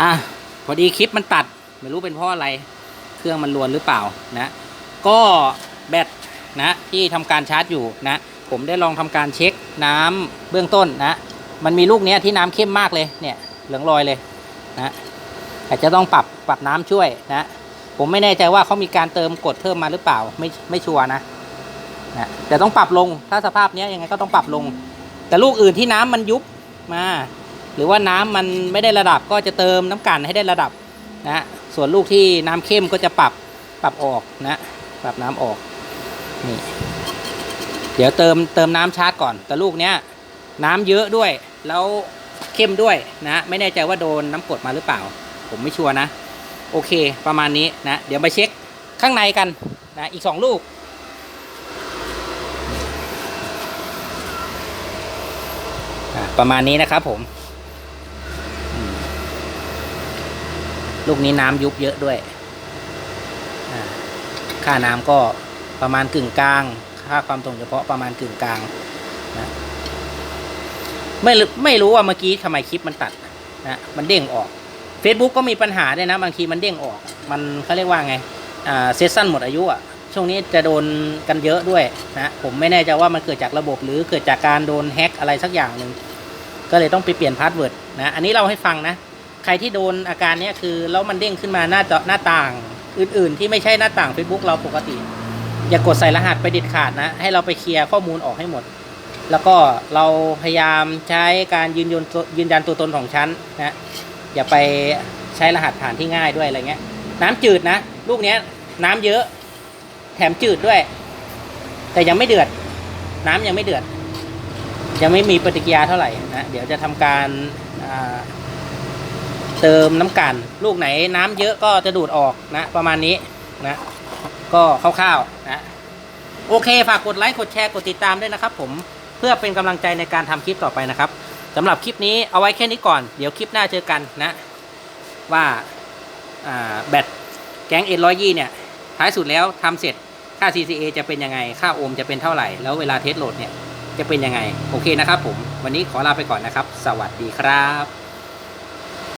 อะพอดีคลิปมันตัดไม่รู้เป็นเพราะอะไร เครื่องมันรวนหรือเปล่านะ ก็แบตนะที่ทำการชาร์จอยู่นะ ผมได้ลองทำการเช็คน้ำเบื้องต้นนะ มันมีลูกเนี้ยที่น้ำเข้มมากเลยเนี่ยเหลืองลอยเลยนะอาจจะต้องปรับปรับน้ำช่วยนะ ผมไม่แน่ใจว่าเขามีการเติมกดเพิ่มมาหรือเปล่าไม่ไม่ชัวร์นะนะแต่ต้องปรับลงถ้าสภาพเนี้ยยังไงก็ต้องปรับลง แต่ลูกอื่นที่น้ำมันยุบมา หรือว่าน้ำมันไม่ได้ระดับก็จะเติมน้ำกันให้ได้ระดับนะส่วนลูกที่น้ำเข้มก็จะปรับปรับออกนะปรับน้ำออกนี่เดี๋ยวเติมเติมน้ำชาร์จก่อน แต่ลูกเนี้ยน้ำเยอะด้วยแล้วเข้มด้วยนะไม่แน่ใจว่าโดนน้ำกดมาหรือเปล่า ผมไม่ชัวร์นะ โอเคประมาณนี้นะ เดี๋ยวมาเช็คข้างในกันนะอีกสองลูกประมาณนี้นะครับผมอืม ลูกนี้น้ำยุบเยอะด้วย ค่าน้ำก็ประมาณกึ่งกลาง ค่าความตรงเฉพาะประมาณกึ่งกลางนะไม่ไม่รู้ว่าเมื่อกี้ทำไมคลิปมันตัดนะมันเด้งออก Facebook ก็มีปัญหาด้วยนะบางทีมันเด้งออก มันเขาเรียกว่าไงอ่าเซสชั่นหมดอายุอะช่วงนี้จะโดนกันเยอะด้วยนะผมไม่แน่ใจว่ามันเกิดจากระบบหรือเกิดจากการโดนแฮ็กอะไรสักอย่างหนึ่งก็เลยต้องไปเปลี่ยนพาสเวิร์ดนะอันนี้เราให้ฟังนะ ใครที่โดนอาการนี้คือแล้วมันเด้งขึ้นมาหน้าจอหน้าต่างอื่น ๆ ที่ไม่ใช่หน้าต่าง Facebook เราปกติ อย่ากดใส่รหัสไปเด็ดขาดนะ ให้เราไปเคลียร์ข้อมูลออกให้หมด แล้วก็เราพยายามใช้การยืนยันตัวยืนยันตัวตนของฉันนะอย่าไปใช้รหัสผ่านที่ง่ายด้วยอะไรเงี้ย น้ำจืดนะ ลูกเนี้ย น้ำเยอะ แถมจืดด้วย แต่ยังไม่เดือด น้ำยังไม่เดือด ยังไม่มีปฏิกิริยาเท่าไหร่นะเดี๋ยวจะทำการอ่า เติมน้ำกัน ลูกไหนน้ำเยอะก็จะดูดออกนะ ประมาณนี้นะ ก็คร่าวๆนะโอเค ฝากกดไลค์กดแชร์กดติดตามด้วยนะครับ ผมเพื่อเป็นกำลังใจในการทำคลิปต่อไปนะครับสำหรับคลิปนี้เอาไว้แค่นี้ก่อน เดี๋ยวคลิปหน้าเจอกันนะ ว่าแบตแก๊งเอ็นร้อยยี่เนี่ย ท้ายสุดแล้วทำเสร็จค่า CCA จะเป็นยังไง ค่าโอห์มจะเป็นเท่าไหร่ แล้วเวลาเทสโหลดเนี่ยจะเป็นยังไง โอเคนะครับผม วันนี้ขอลาไปก่อนนะครับ สวัสดีครับ